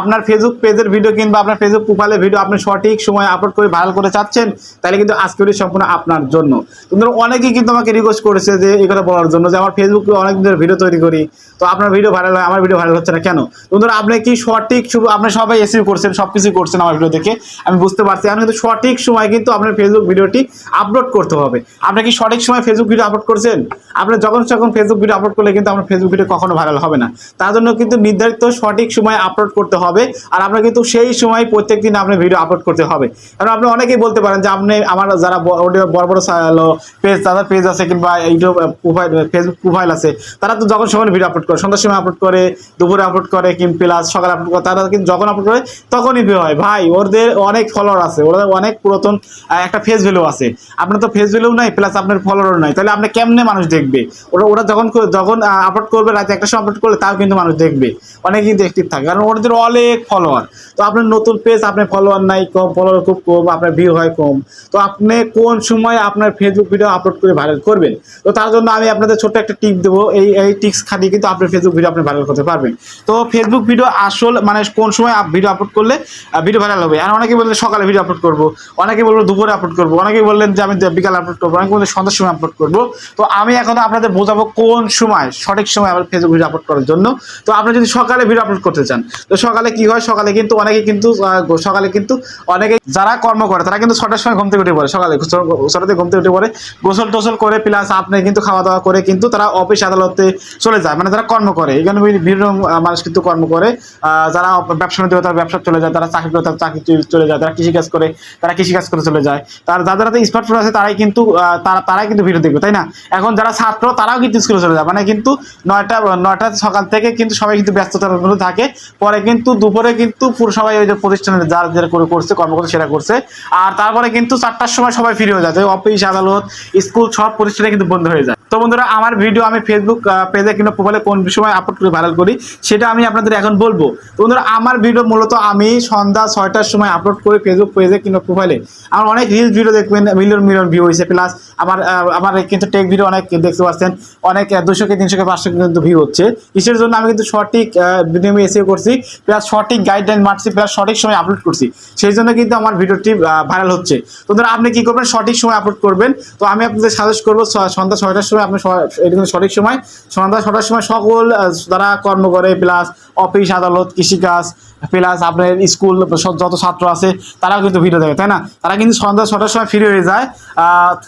আপনার ফেসবুক পেজের ভিডিও কিংবা আপনার ফেসবুক প্রোফাইলের ভিডিও আপনি সঠিক সময় আপলোড করে ভাইরাল করে চাচ্ছেন, তাহলে কিন্তু আজকে ভিডিও সম্পূর্ণ আপনার জন্য। তোমরা অনেকেই কিন্তু আমাকে রিকোয়েস্ট করেছে যে এই কথা বলার জন্য, যে আমার ফেসবুকে অনেক দিনের ভিডিও তৈরি করি, তো আপনার ভিডিও ভাইরাল হয়, আমার ভিডিও ভাইরাল হচ্ছে না কেন? তোমরা আপনি কি সঠিক আপনি সবাই এসিও করছেন সব কিছু করছেন আমার ভিডিও দেখে, আমি বুঝতে পারছি। আমি কিন্তু সঠিক সময় কিন্তু আপনার ফেসবুক ভিডিওটি আপলোড করতে হবে। আপনি কি সঠিক সময় ফেসবুক ভিডিও আপলোড করছেন? আপনি যখন যখন ফেসবুক ভিডিও আপলোড করলে কিন্তু আপনার ফেসবুক ভিডিও কখনো ভাইরাল হবে না। তার জন্য কিন্তু নির্ধারিত সঠিক সময় আপলোড করতে হবে। আর আপনার কিন্তু সেই সময় প্রত্যেক দিন আপনি ভিডিও আপলোড করতে হবে। কারণ আপনি অনেকেই বলতে পারেন যে আপনি আমার যারা বড় বড় পেজ তাদের পেজ আছে কিংবা ইউটিউব প্রোফাইল ফেসবুক প্রোফাইল আছে, তারা তো যখন সময় ভিডিও আপলোড করে, সন্ধ্যার সময় আপলোড করে, দুপুরে আপলোড করে, কিং প্লাস সকালে আপলোড করে, তারা কিন্তু যখন আপলোড করে, তখনই ভিউ হয়। ভাই, ওদের অনেক ফলোয়ার আছে, ওদের অনেক পুরাতন একটা ফেস ভ্যালু আছে। আপনার তো ফেস ভ্যালু নাই প্লাস আপনার ফলোয়ারও নাই। তাহলে আপনি কেমনে মানুষ দেখবে? ওরা ওরা যখন যখন আপলোড করবে, রাতে একটা সময় আপলোড করলে তাও কিন্তু মানুষ দেখবে। অনেক কিন্তু অ্যাক্টিভ থাকে। কারণ ওদের অনেক ফলোয়ার তো আপনার নতুন পেজ আপনার ফলোয়ার নাই, কম ফলোয়ার খুব কম, আপনার ভিউ হয় কম। তো আপনি কোন সময় আপনার ফেসবুক ভিডিও আপলোড করে ভাইরাল করবেন? তো তার জন্য আমি আপনাদের ছোট্ট একটা টিপ দেবো। এই এই টিপস খাটিয়ে কিন্তু আপনার ফেসবুক ভিডিও আপনি ভাইরাল করতে পারবেন। তো ফেসবুক ভিডিও আসল মানে কোন সময় ভিডিও আপলোড করলে ভিডিও ভাইরাল হবে? আর অনেকে বললেন সকালে ভিডিও আপলোড করব অনেকে বলব দুপুরে আপলোড করব অনেকে বললেন যে আমি বিকালে আপলোড করব, অনেকে বললেন সন্ধ্যার সময় আপলোড করব। তো আমি এখন আপনাদের বোঝাবো কোন সময়, সঠিক সময় আমার ফেসবুক ভিডিও আপলোড করার জন্য। তো আপনি যদি সকালে ভিডিও আপলোড করতে চান, তো সকালে কি হয়? সকালে কিন্তু অনেকে কিন্তু সকালে কিন্তু অনেকে যারা কর্ম করে, তারা কিন্তু ছটার সময় ঘুম থেকে উঠে পড়ে। সকালে ছটাতে ঘুম থেকে উঠে পড়ে। গোসল টোসল করে প্লাস আপনি কিন্তু খাওয়া দাওয়া করে কিন্তু তারা অফিস আদালতে চলে যায়। মানে তারা কর্ম করে, এখানে বিভিন্ন মানুষ কিন্তু কর্ম করে। যারা ব্যবসা নিতে তারা ব্যবসা চলে যায়। তারা চাকরি করে, তারা চাকরি চলে যায়। তারা কৃষিকাজ করে, তারা কৃষিকাজ করে চলে যায়। তার যাদের হাতে স্মার্টফোন আছে, তারাই কিন্তু তারা তারাই কিন্তু ভিডিও দেখবে, তাই না? এখন যারা ছাত্র, তারাও কিন্তু স্কুলে চলে যায়। মানে কিন্তু নয়টা নয়টা সকাল থেকে কিন্তু সবাই কিন্তু ব্যস্ততার মধ্যে থাকে। পরে কিন্তু দুপুরে কিন্তু পুরো সবাই ওই যে প্রতিষ্ঠানে যারা যারা করে করছে, কর্মকর্তা সেটা করছে। আর তারপরে কিন্তু চারটার সময় সবাই ফ্রি হয়ে যায়। অফিস আদালত স্কুল সব প্রতিষ্ঠানে কিন্তু বন্ধ হয়ে যায়। তো বন্ধুরা, আমার ভিডিও আমি ফেসবুক পেজে কিংবা প্রোফাইলে কোন সময় আপলোড করে ভাইরাল করি, সেটা আমি আপনাদের এখন বলব। তো বন্ধুরা, আমার ভিডিও মূলত আমি সন্ধ্যা ছয়টার সময় আপলোড করি ফেসবুক পেজে কিংবা প্রোফাইলে আমার অনেক রিলস ভিডিও দেখবেন মিলিয়ন মিলিয়ন ভিউ হয়েছে প্লাস আমার আমার কিন্তু টেক ভিডিও অনেক দেখতে পাচ্ছেন, অনেক দুশো কে, তিনশো কে, পাঁচশো কিন্তু ভিউ হচ্ছে। কিসের জন্য আমি কিন্তু সঠিক ভিডিও আমি এসে করছি প্লাস সঠিক গাইডলাইন মারছি প্লাস সঠিক সময় আপলোড করছি। সেই জন্য কিন্তু আমার ভিডিওটি ভাইরাল হচ্ছে। তো ধরো আপনি কি করবেন? সঠিক সময় আপলোড করবেন। তো আমি আপনাদের সাজেস্ট করব সন্ধ্যা ছয়টার সময় আপনি এটা কিন্তু সঠিক সময়। সন্ধ্যা ছটার সময় সকল যারা কর্ম করে প্লাস অফিস আদালত, কৃষিকাজ প্লাস আপনার স্কুল যত ছাত্র আছে, তারাও কিন্তু ভিডিও দেখে, তাই না? তারা কিন্তু সন্ধ্যা ছটার সময় ফ্রি হয়ে যায়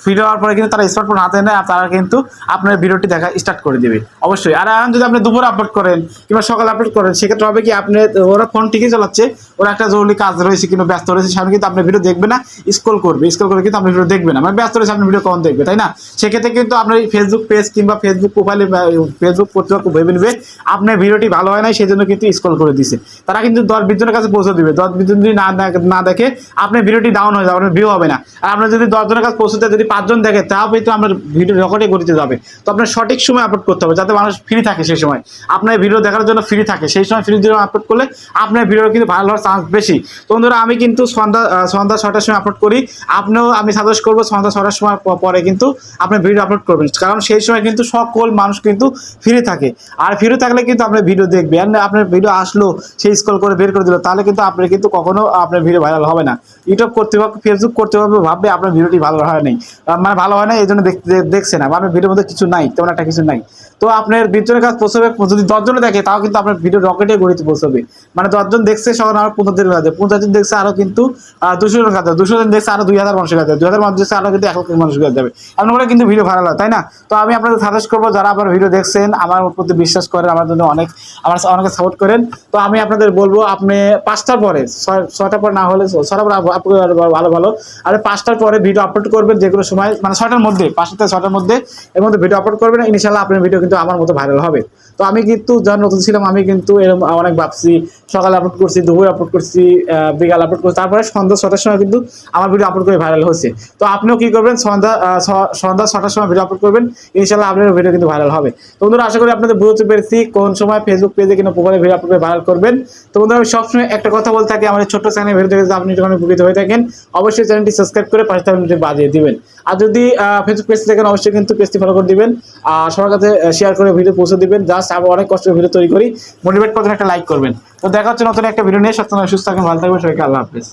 ফ্রি হওয়ার পরে কিন্তু তারা স্মার্টফোন হাতে নেয়, আর তারা কিন্তু আপনার ভিডিওটি দেখা স্টার্ট করে দেবে। অবশ্যই। আর এখন যদি আপনি দুপুরে আপলোড করেন কিংবা সকালে আপলোড করেন, সেক্ষেত্রে হবে কি আপনি, ওরা ফোন ঠিকই চালাচ্ছে, ওরা একটা জরুরি কাজ রয়েছে কিংবা ব্যস্ত রয়েছে, সেখানে কিন্তু আপনি ভিডিও দেখবে না স্ক্রল করবে। স্কুল করে কিন্তু আপনি ভিডিও দেখবে না। মানে ব্যস্ত রয়েছে, আপনি ভিডিও কখন দেখবে, তাই না? সেক্ষেত্রে কিন্তু আপনার ফেসবুক পেজ কিংবা ফেসবুক প্রোফাইলে ফেসবুক কর্তৃপক্ষ ভেবে নেবে, আপনার ভিডিওটি ভালো হয় না সেই জন্য কিন্তু স্ক্রল করে দিছে। তারা কিন্তু দশ বিশ জনের কাছে পৌঁছে দিবে। দশ বিশ জন যদি না না দেখে, আপনার ভিডিওটি ডাউন হয়ে যাবে, আপনার ভিউ হবে না। আর আপনার যদি দশ জনের কাছে পৌঁছতে যদি পাঁচজন দেখে, তাও কিন্তু আপনার ভিডিও রেকর্ডে করতে যাবে। তো আপনার সঠিক সময় আপলোড করতে হবে, যাতে মানুষ ফ্রি থাকে সেই সময়। আপনার ভিডিও দেখার জন্য ফ্রি থাকে, সেই সময় ফ্রি ভিডিও আপলোড করলে আপনার ভিডিও কিন্তু ভালো হওয়ার চান্স বেশি। তো বন্ধুরা, আমি কিন্তু সন্ধ্যা সন্ধ্যা ছটার সময় আপলোড করি। আপনিও আমি সাজেস্ট করব সন্ধ্যা ছটার সময় পরে কিন্তু আপনি ভিডিও আপলোড করবেন। কারণ সেই সময় কিন্তু সকল মানুষ কিন্তু ফ্রি থাকে। আর ফ্রি থাকলে কিন্তু আপনার ভিডিও দেখবে। আপনার ভিডিও আসলো, সেই স্কল করে বের করে দিল, তাহলে কিন্তু আপনার কিন্তু কখনো আপনার ভিডিও ভাইরাল হবে না। ইউটিউব কর্তৃপক্ষ ফেসবুক কর্তৃপক্ষ ভাববে আপনার ভিডিওটি ভালো হয় নাই। মানে ভালো হয় না এই জন্য দেখছে না। আপনার ভিডিওর মধ্যে কিছু নাই, তেমন একটা কিছু নাই। তো আপনার বিজনের কাজ পৌঁছবে, যদি দশজনে দেখে, তাও কিন্তু আপনার ভিডিও রকেটে গড়িতে পৌঁছবে। মানে দশজন দেখছে সবার আমার পনেরো দিন কাজে। পঞ্চাশ জন দেখছে আরও কিন্তু দুশো জন কাজে। দুশো জন দেখছে আরও দুই হাজার মানুষের কাজে। দুই হাজার মানুষ দেখছে আরও কিন্তু এক লক্ষ মানুষের কাছে যাবে। এমন করে কিন্তু ভিডিও ভাইরাল হয়, তাই না? তো আমি আপনাদের সাজেস্ট করব, যারা আমার ভিডিও দেখছেন, আমার প্রতি বিশ্বাস করেন, আমার জন্য অনেক, আমার অনেকে সাপোর্ট করেন। তো আমি আপনাদের বলব আপনি পাঁচটার পরে ছয়টার পর না হলে ছয়টার পরে ভালো ভালো। আর পাঁচটার পরে ভিডিও আপলোড করবেন যে কোনো সময় মানে ছয়টার মধ্যে, পাঁচটা থেকে ছয়টার মধ্যে এর মধ্যে ভিডিও আপলোড করবেন ইনশাল্লাহ আপনার ভিডিও কিন্তু আমার মতো ভাইরাল হবে। তো আমি কিন্তু যখন নতুন ছিলাম, আমি কিন্তু এরকম অনেক ভাবছি, সকালে আপলোড করছি, দুপুরে আপলোড করছি বিকাল আপলোড করছি, তারপরে সন্ধ্যা ছটার সময় কিন্তু আমার ভিডিও আপলোড করে ভাইরাল হচ্ছে। তো আপনিও কি করবেন, সন্ধ্যা সন্ধ্যা ছটার সময় ভিডিও আপলোড করবেন ইনশাল্লাহ আপনার ভিডিও কিন্তু ভাইরাল হবে। তো বন্ধুরা, আশা করি আপনাদের বুঝতে পেরেছি কোন সময় ফেসবুক পেজে কিনা প্রোফাইলে ভিডিও আপলোড করে ভাইরাল করবেন। তো বন্ধুরা আমি সবসময় একটা কথা বলতে থাকি, আমাদের ছোট্ট চ্যানেল ভিডিও দেখে আপনি যখন উপকৃত হয়ে থাকেন, অবশ্যই চ্যানেলটি সাবস্ক্রাইব করে পাশে থাকবেন বাজিয়ে দিবেন। আর যদি ফেসবুক পেজ দেখেন, অবশ্যই কিন্তু পেজটি ফলো করে দিবেন, আর সবার কাছে শেয়ার করে ভিডিও পৌঁছে দিবেন জাস্ট আমরা আমি অনেক কষ্ট ভিডিও তৈরি করি। মোটিভেট করবেন একটা লাইক করবেন। তো দেখা হচ্ছে নতুন একটা ভিডিও নিয়ে, সবসময় সুস্থ থাকবেন ভালো থাকবেন, সবাইকে আল্লাহ হাফেজ।